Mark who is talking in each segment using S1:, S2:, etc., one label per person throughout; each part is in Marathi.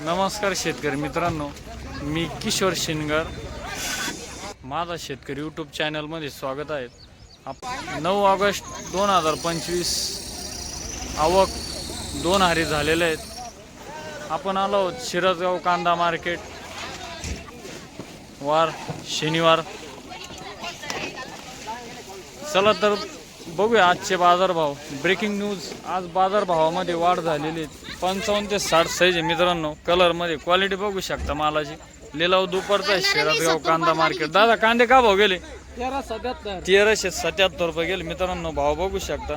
S1: नमस्कार शेतकरी मित्रांनो मी किशोर शिनगर. माझा शेतकरी यूट्यूब चॅनलमध्ये स्वागत आहे. आप नऊ ऑगस्ट दोन हजार पंचवीस आवक दोन हारी झालेले आहेत. आपण आलो आहोत शिरसगाव कांदा मार्केट. वार शनिवार. चला तर बघूया आजचे बाजारभाव. ब्रेकिंग न्यूज आज बाजारभावामध्ये वाढ झालेली आहे. पंचावन्न ते साठ साईज आहे मित्रांनो. कलरमध्ये क्वालिटी बघू शकता मालाची. लिलाव दुपारचा आहे शिरसगाव कांदा मार्केट दादा कांदे का भाव गेले? तेराशे सत्याहत्तर रुपये गेले. मित्रांनो भाव बघू शकता.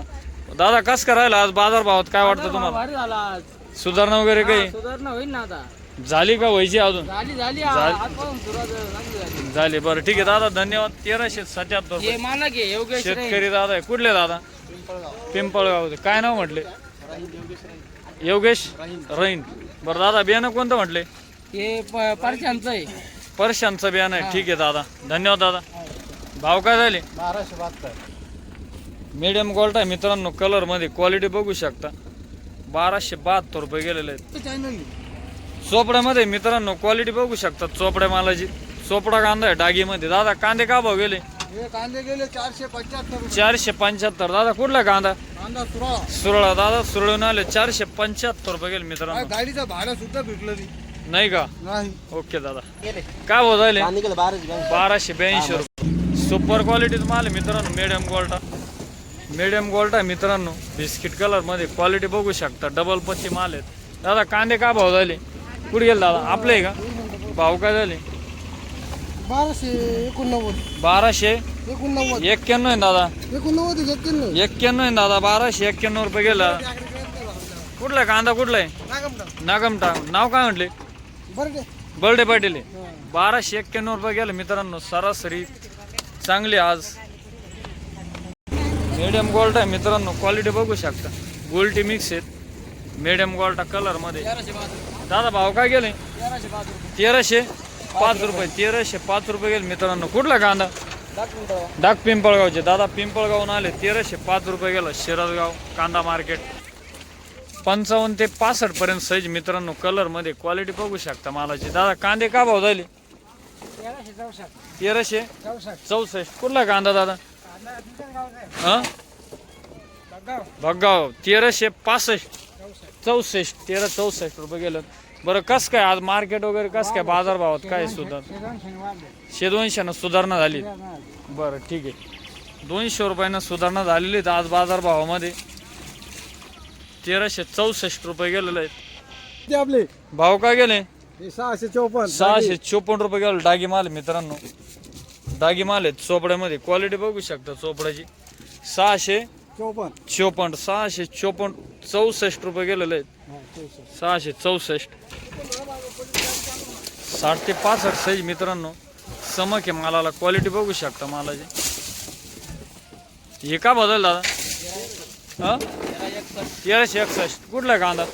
S1: दादा कस करायला आज बाजार भावात काय वाटतं तुम्हाला? सुधारणा वगैरे काही?
S2: सुधारणा होईल ना आता.
S1: झाली का व्हायची अजून?
S2: झाली झाली.
S1: झाली.
S2: आजपासून सुरुवात चांगली झाली.
S1: झाली बरं. ठीक आहे दादा धन्यवाद. तेराशे सत्याहत्तर
S2: हे
S1: रुपये.
S2: माना घे योगेश रे.
S1: शेतकरी दादा आहे. कुठले दादा? पिंपळगाव काय नाव म्हटले? योगेश रैन बरं दादा बियाणं कोणतं म्हटले?
S2: हे प- परशांचं आहे.
S1: परशांचं बियाणं आहे. ठीक आहे दादा. धन्यवाद दादा. भाव काय झाले?
S2: बाराशे बहात्तर.
S1: मीडियम क्वालिटी आहे. मित्रांनो कलरमध्ये क्वालिटी बघू शकता. बाराशे बहात्तर रुपये गेलेले आहेत. चोपड्यामध्ये मित्रांनो क्वालिटी बघू शकता चोपड्या मालाची. चोपडा कांदा आहे डागीमध्ये. दादा कांदे का भाव गेले?
S2: हे कांदे गेले चारशे पंच्याहत्तर
S1: चारशे पंच्याहत्तर. दादा कुठला कांदा?
S2: कांदा सुरा
S1: सुरळा. दादा सुरळून आले. चारशे पंच्याहत्तर रुपये गेले मित्रांनो.
S2: गाडीचं भाडं सुद्धा भेटलं
S1: नाही. का?
S2: नाही.
S1: ओके दादा. काय भाव झाले?
S2: कांदे गेले बाराशे
S1: बाराशे ब्याऐंशी रुपये. सुपर क्वालिटीच माल आहे मित्रांनो मीडियम गोल्टा मीडियम गोल्टा आहे मित्रांनो. बिस्किट कलरमध्ये क्वालिटी बघू शकता. डबल पत्ती माल आहेत. दादा कांदे का भाव झाले? कुठे गेले दादा? आपले आहे का? भाव काय झाले?
S2: बाराशे एकोणनव्वद.
S1: बाराशे?
S2: एकोणनव्वद.
S1: एक्क्याण्णव आहे दादा?
S2: एकोणनव्वद एक्क्याण्णव
S1: एक्क्याण्णव आहे दादा? बाराशे एक्क्याण्णव रुपये गेला. कुठला आहे कांदा कुठला आहे? नागमटा. नाव काय म्हटले?
S2: बरं
S1: बर्डे पाटील आहे. बाराशे एक्क्याण्णव रुपये गेले मित्रांनो. सरासरी चांगली आज. मीडियम गोल्ड आहे मित्रांनो. क्वालिटी बघू शकता. गोल्टी मिक्स आहेत. मीडियम गोल्टा कलरमध्ये. दादा भाव काय गेले?
S2: तेराशे
S1: पाच रुपये. तेराशे? पाच रुपये. गेले मित्रांनो. कुठला कांदा? डाक पिंपळगावचे. दादा पिंपळगावून आले. तेराशे पाच रुपये गेला. शिरसगाव कांदा मार्केट. पंचावन्न ते पासष्ट पर्यंत साईज मित्रांनो कलरमध्ये क्वालिटी बघू शकता मालाची. दादा कांदे का भाव झाले?
S2: तेराशे चौसष्ट.
S1: कुठला कांदा दादा? हा? भगाव तेराशे पासष्ट. चौसष्ट तेरा चौसष्ट रुपये गेलं. बरं कस काय आज मार्केट वगैरे कस काय बाजार भावात काय सुधार? शे दोनशेनं सुधारणा झाली. बरं ठीक आहे. दोनशे रुपयानं सुधारणा झालेली आहेत आज बाजार भावामध्ये तेराशे चौसष्ट रुपये गेलेले आहेत.
S2: ते आपले?
S1: भाव काय गेले?
S2: हे सहाशे चौपन्न.
S1: सहाशे चोपन्न रुपये गेले डागी माल आहे मित्रांनो. डागी माल आहेत चोपड्यामध्ये. क्वालिटी बघू शकता चोपड्याची. सहाशे
S2: चौपन्न.
S1: चोपन्न सहाशे चोपन्न चौसष्ट रुपये गेलेले आहेत. सहाशे चौसष्ट. साठ ते पासष्ट साईज मित्रांनो समक आहे मालाला. क्वालिटी बघू शकता मालाची. हे का बदल दादा? हा? तेराशे एकसष्ट. कुठला आहे कांदा?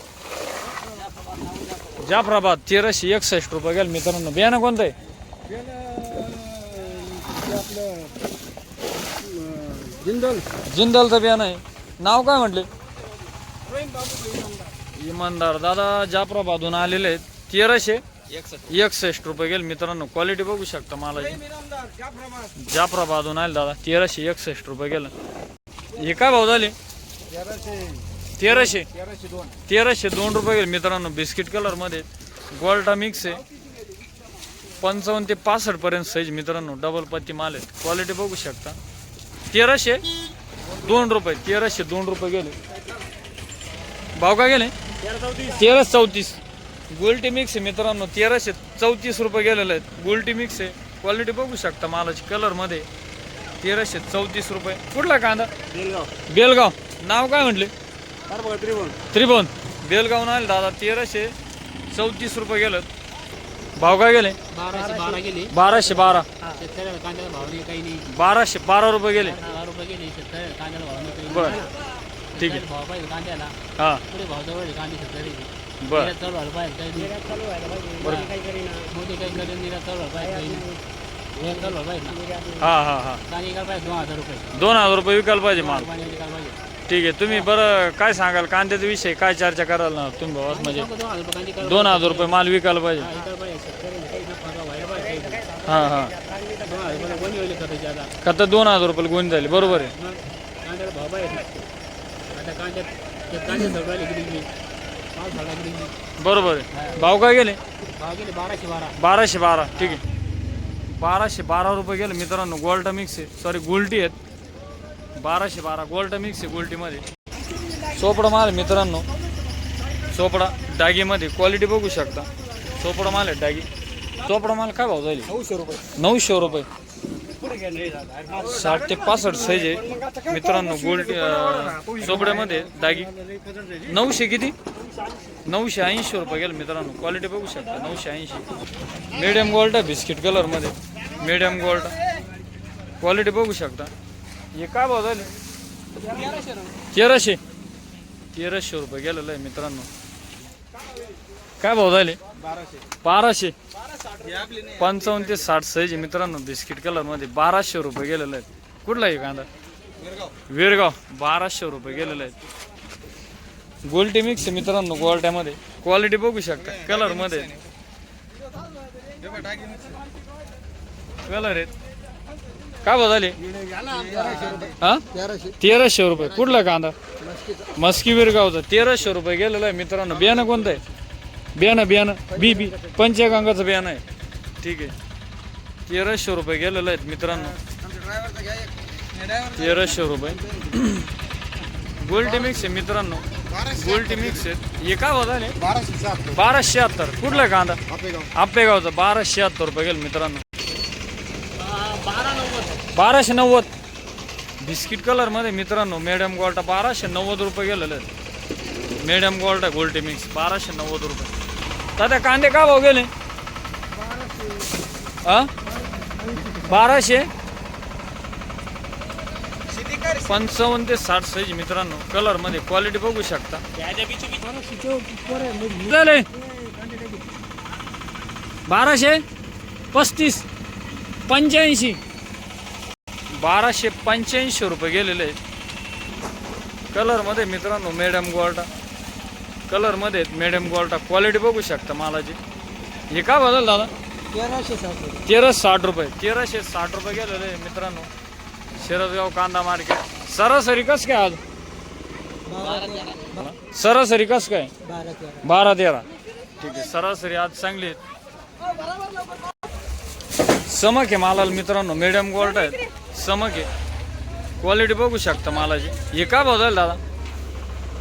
S1: जाफराबाद. तेराशे एकसष्ट रुपये गेल मित्रांनो. बियाणं कोणतं आहे?
S2: जिंदल.
S1: जिंदलचं बियाणं आहे. नाव काय म्हटले? इमानदार दादा जाफराबादून आलेले आहेत. तेराशे एकसष्ट रुपये गेले. मित्रांनो क्वालिटी बघू शकता मालाची जाफराबादून आले दादा. तेराशे एकसष्ट रुपये गेलं. हे काय भाव झाले? तेराशे.
S2: तेराशे दोन
S1: तेराशे दोन रुपये गेले. मित्रांनो बिस्किट कलरमध्ये गोल्टा मिक्स आहे. पंचावन्न ते पासष्ट पर्यंत साईज मित्रांनो डबल पत्ती माल आहेत क्वालिटी बघू शकता. तेराशे? दोन रुपये. तेराशे दोन रुपये गेले. भाव काय गेले? तेरा चौतीस. गोल्टी मिक्स आहे मित्रांनो तेराशे चौतीस रुपये गेलेले आहेत. गोल्टी मिक्स आहे. क्वालिटी बघू शकता मालाची कलरमध्ये. तेराशे चौतीस रुपये. कुठला कांदा?
S2: बेलगाव.
S1: बेलगाव. नाव काय म्हटले?
S2: त्रिभुवन.
S1: त्रिभुवन. बेलगावून आले दादा तेराशे चौतीस रुपये गेलं भाव काय गेले?
S2: बाराशे बारा गेले.
S1: बाराशे बारा.
S2: शेतकऱ्याला कांद्याला भाव नाही काही नाही.
S1: बाराशे बारा रुपये गेले.
S2: दहा रुपये गेले शेतकऱ्याला कांद्याला भाव नाही काही
S1: बर.
S2: नाही.
S1: ठीक आहे.
S2: भाव पाहिजे कांद्याला.
S1: हा.
S2: पुढे भाव जवळ आहे कांदे शेतकरी.
S1: बर.
S2: चालू व्हायला पाहिजे काही चालू मोदी काही करेल चालू व्हायला पाहिजे काही नाही. निर्यात चालू व्हायला पाहिजे ना.
S1: हा हा हा.
S2: कांदे विकायला पाहिजे दोन हजार रुपये.
S1: दोन हजार रुपये विकायला पाहिजे माल.
S2: पाहिजे.
S1: ठीक आहे. तुम्ही बरं काय सांगाल? कांद्याचा विषय काय चर्चा कराल ना तुम्ही भावात म्हणजे
S2: दोन हजार
S1: रुपये माल विकायला पाहिजे.
S2: हां
S1: हां.
S2: दोन
S1: का तर दोन हजार रुपये गुण झाली. बरोबर आहे. बरोबर आहे. भाव काय गेले?
S2: बाराशे बारा.
S1: बाराशे बारा ठीक आहे. बाराशे बारा रुपये गेले. मित्रांनो गोल्टा मिक्स आहे. सॉरी गुलटी आहेत. बाराशे बारा. गोल्टा मिक्स आहे गुलटीमध्ये चोपडा माल मित्रांनो. चोपडा डागीमध्ये क्वालिटी बघू शकता. चोपडा माल आहे डागी चोपडा माल काय भाव जाईल?
S2: नऊशे रुपये.
S1: नऊशे रुपये. साठ ते पासष्ट साईज आहे. मित्रांनो गोल्टी अं, चोपड्यामध्ये डागी नऊशे किती? नऊशे ऐंशी रुपये गेलं मित्रांनो. क्वालिटी बघू शकता. नऊशे ऐंशी. मिडियम गोल्ड आहे बिस्किट कलरमध्ये मिडियम गोल्ड क्वालिटी बघू शकता. हे काय भाव झाले तेराशे. तेराशे रुपये गेलेलं आहे मित्रांनो. काय भाव झाले?
S2: बाराशे.
S1: पंचावन्न ते साठ आहे मित्रांनो बिस्किट कलरमध्ये बाराशे रुपये गेलेलं आहे. कुठला आहे कांदा? विरगाव. बाराशे रुपये गेलेलं आहे. गोल्टी मिक्स मित्रांनो गोल्ट्यामध्ये. क्वालिटी बघू शकता. कलरमध्ये. कलर आहेत. काय बदलले हा?
S2: तेराशे
S1: रुपये. कुठला कांदा? मस्कीवीर गावचा तेराशे रुपये गेलेलं आहे मित्रांनो. बियाणं कोणतं आहे? बियाणं बियाणं. बी बी. पंचगंगाचं बियाणं आहे. ठीक आहे. तेराशे रुपये गेलेलं आहेत मित्रांनो. तेराशे रुपये. गोल्टी मिक्स आहे मित्रांनो. गोल्टी मिक्स आहेत हे काय बदलले
S2: बाराशे
S1: बाराशे शहात्तर. कुठला कांदा? आपेगावचा. बाराशे शहात्तर रुपये गेल मित्रांनो. बाराशे नव्वद. बिस्किट कलरमध्ये मित्रांनो मॅडम गोल्टा बाराशे नव्वद रुपये गेलेलं. आहे मॅडम गोल्टा गोल्टी मिक्स बाराशे नव्वद रुपये. दादा कांदे का भाव गेले? आ? बाराशे? पंचावन्न ते साठ साईज मित्रांनो कलरमध्ये क्वालिटी बघू शकता. झाले. बाराशे पस्तीस पंच्याऐंशी. बाराशे पंच्याऐंशी रुपये गेलेले आहेत. कलरमध्ये मित्रांनो मॅडम गोल्टा कलरमध्ये आहेत मॅडम गोल्टा क्वालिटी बघू शकता मालाची. हे का बदल दादा?
S2: तेराशे सात
S1: तेराशे साठ रुपये. तेराशे साठ रुपये गेलेले आहे मित्रांनो. शिरदगाव कांदा मार्केट. सरासरी कस काय आज? सरासरी कस काय?
S2: बारा तेरा.
S1: तेरा. ठीक आहे सरासरी आज चांगली समक आहे मालाला मित्रांनो मिडियम गोल्ड आहेत. समक. आहे क्वालिटी बघू शकता मालाची. हे का बदल दादा?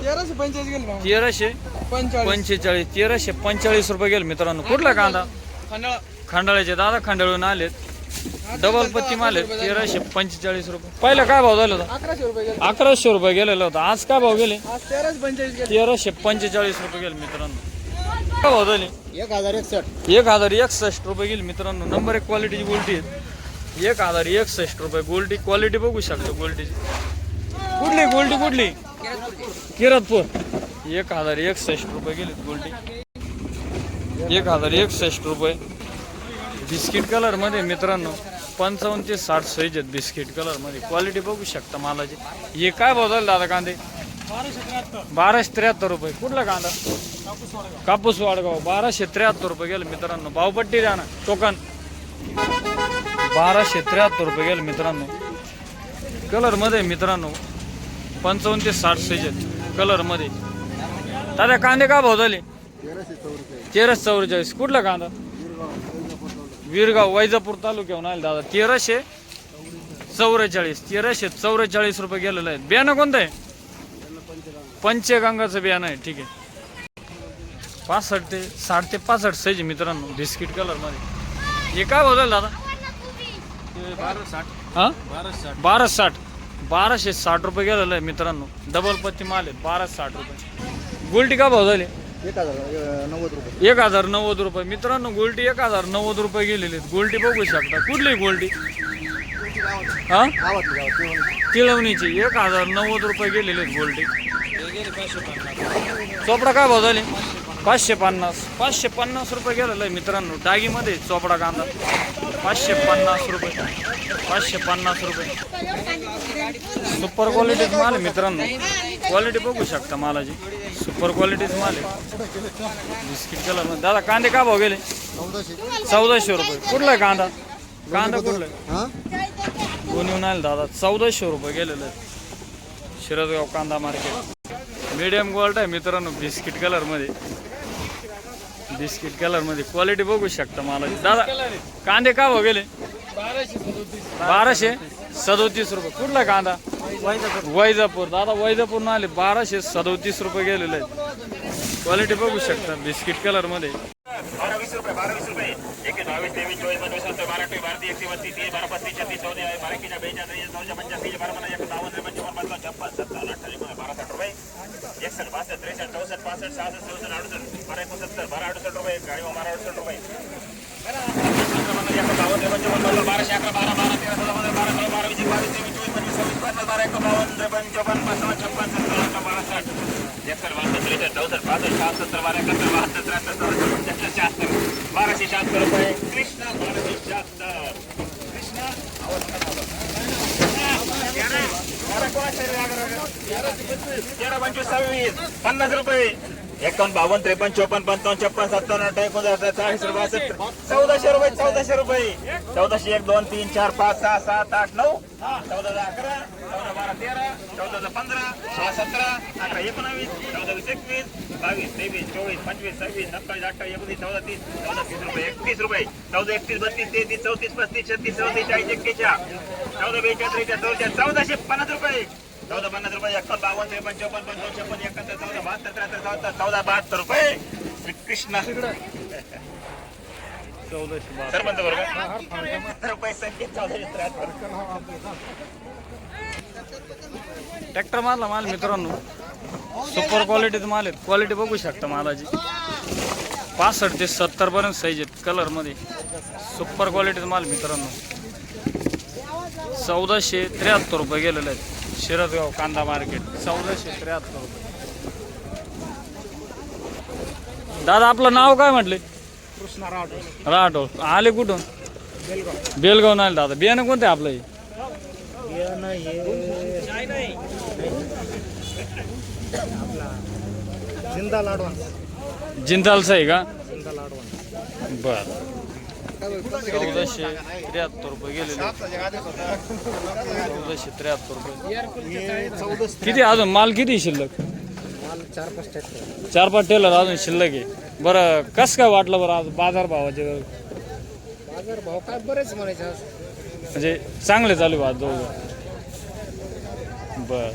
S2: तेराशे पंचेचाळीस गेले
S1: तेराशे पंचेचाळीस. तेराशे पंचेचाळीस रुपये गेले मित्रांनो. कुठला कांदा?
S2: खंडाळा.
S1: खंडाळ्याचे. दादा खंडाळून आलेत. डबल पत्ती माल आहेत. तेराशे पंचेचाळीस रुपये. पहिला काय भाव झाला होता?
S2: अकराशे रुपये गेले.
S1: अकराशे रुपये गेलेला होता. आज काय भाव गेले?
S2: आज तेराशे पंचेचाळीस गेले.
S1: तेराशे पंचेचाळीस रुपये गेले मित्रांनो. काय भाव झाले?
S2: एक हजार एकसष्ट.
S1: एक हजार एकसष्ट रुपये गेली मित्रांनो. नंबर एक क्वालिटीची गोल्टी आहे एक हजार एकसष्ट रुपये गोल्टी क्वालिटी बघू शकतो गोल्टीची कुठली गोल्टी कुठली? किरतपूर. एक हजार एकसष्ट रुपये गेली गोल्टी एक हजार एकसष्ट रुपये. बिस्किट कलरमध्ये मित्रांनो पंचावन्न ते साठ साईज आहेत बिस्किट कलरमध्ये क्वालिटी बघू शकता मालाची. हे काय बदल दादा कांदे? बाराशे त्र्याहत्तर रुपये. कुठला कांदा? कापूस वाडगाव. बाराशे त्र्याहत्तर रुपये गेलं मित्रांनो. भावपट्टी द्या ना. टोकन. बाराशे त्र्याहत्तर रुपये गेलं मित्रांनो. कलरमध्ये मित्रांनो पंचावन्न ते साठ साईज कलरमध्ये. दादा कांदे का भाव झाले? तेराशे चौवेचाळीस कुठला कांदा? वीरगाव वैजापूर तालुक्याहून आले दादा. तेराशे चौवेचाळीस तेराशे चौवेचाळीस रुपये गेलेलं आहे बियाणं कोणतं आहे? पंचगंगाचं बियाणं आहे ठीक आहे. पासष्ट ते साठ ते पासष्ट साईज आहे मित्रांनो बिस्किट कलरमध्ये हे काय बदल दादा?
S2: बारा साठ
S1: हां?
S2: बारा साठ.
S1: बारा साठ बाराशे साठ रुपये गेलेलं आहे मित्रांनो. डबल पत्ती माल आहे बारा साठ रुपये. गोल्टी का भाव झाले?
S2: एक हजार नव्वद रुपये.
S1: एक हजार नव्वद रुपये मित्रांनो गोल्टी एक हजार नव्वद रुपये गेलेले आहेत. गोल्टी बघू शकता. कुठली गोल्टी? हा? तिळवणीची. एक हजार नव्वद रुपये गेलेले आहेत गोल्टी. चोपडा काय भाव झाले? पाचशे पन्नास. पाचशे पन्नास रुपये गेलेलं आहे मित्रांनो. डागीमध्ये चोपडा कांदा. पाचशे पन्नास रुपये. पाचशे पन्नास रुपये. सुपर क्वालिटीच माल आहे मित्रांनो. क्वालिटी बघू शकता मालाची. सुपर क्वालिटीच माल आहे. बिस्किट कलर दादा कांदे का भाव गेले? चौदाशे रुपये. कुठला आहे कांदा? कांदा कुठला आहे?
S3: हा?
S1: दोन येऊन आले दादा? चौदाशे रुपये गेलेले आहेत. शिरदगाव कांदा मार्केट. मीडियम गोल्ड आहे मित्रांनो बिस्किट कलरमध्ये बिस्किट कलरमध्ये क्वालिटी बघू शकता मला दादा कांदे का भाव गेले बाराशे सदोतीस रुपये कुठला कांदा वैजापूर दादा वैजापूर आले बाराशे सदोतीस रुपये गेलेले आहेत क्वालिटी बघू शकता बिस्किट कलरमध्ये
S4: बारा वीस रुपये बारा वीस रुपये एक बावीस तेवीस चोवीस सत्तर बारा बारा एकशे बारा एक त्रेसष्ट चौसष्ट पासष्ट सहासष्ट चौसष्ट अडुसष्ट बारा एकोणसत्तर बारा अडुसष्ट रुपये गाडी बारा अडुसष्ट रुपये अकरा बारा बारा तेरा चौदा पंधरा बारा सोळा बारा वीस बावीस तेवीस चोवीस पंचवीस सव्वीस पन्नास बारा एक बावन्न त्रेपन्न चौपन्न पंचावन्न छप्पन सत्तर अठरा बारा साठ एकसष्ट बासष्ट त्रेसष्ट चौसष्ट पासष्ट सहासत्तर बारा एकाहत्तर बहात्तर त्र्याहत्तर चौऱ्याहत्तर पंच्याहत्तर शहात्तर. बाराशे शहात्तर रुपये. कृष्णा बाराशे शहात्तर. कृष्णा तेरा पंचवीस सव्वीस पन्नास रुपये. एकावन्न बावन्न त्रेपन्न चोपन्न पंचावन्न छप्पन सत्तावन्न अठ्ठावीस एकोणसाठ चाळीस बासष्ट चौदाशे रुपये चौदाशे रुपये. चौदाशे एक दोन तीन चार पाच सहा सात आठ नऊ. चौदा अकरा चौदा बारा तेरा चौदा पंधरा सोळा सतरा अठरा एकोणावीस चौदा वीस एकवीस बावीस तेवीस चोवीस पंचवीस सव्वीस सत्तावीस अठ्ठावीस एकोणीस चौदा तीस चौदा तीस रुपये एकतीस रुपये. चौदा एकतीस बत्तीस तेहतीस चौतीस पस्तीस छत्तीस चौतीस चाळीस एक्केचाळीस. चौदा बेचाळीस त्रेचाळीस चौदा चौदाशे पन्नास रुपये. चौदा पन्नास रुपये एकावन्न बावन्न त्रेपन्न चौपन्न पंचावन्न छप्पन एकाहत्तर चौदा बहात्तर त्र्याहत्तर चौदा चौदा बहात्तर रुपये. श्रीकृष्ण. सरपंच बरोबर रुपये संख्येत चौदाशे त्र्याहत्तर.
S1: ट्रॅक्टर मारला माल मित्रांनो. सुपर क्वालिटीचा माल आहे क्वालिटी बघू शकता मालाची. पासष्ट ते सत्तर पर्यंत साईज आहेत कलरमध्ये सुपर क्वालिटीचा माल मित्रांनो. चौदाशे त्र्याहत्तर रुपये गेलेले आहेत. शिरदगाव कांदा मार्केट चौदाशे त्र्याहत्तर रुपये. दादा आपलं नाव काय म्हटले?
S2: कृष्णा रावटे
S1: राठोड. आले कुठून?
S2: बेलगाव.
S1: बेलगाव नाही दादा. बियाणं कोणतं आपलं हे?
S2: बियाणं आपला जिंदा लाडवा
S1: जिंदालचं आहे का? बर. चौदाशे त्र्याहत्तर रुपये गेलेले चौदाशे त्र्याहत्तर रुपये. किती अजून? माल किती शिल्लक?
S2: माल चार पाच
S1: टेलर अजून शिल्लक आहे. बरं कसं काय वाटलं बरं आज बाजार भावाचे?
S2: बाजार भाव काय बरेच म्हणायचे
S1: म्हणजे चांगले चालू आज जवळ बर.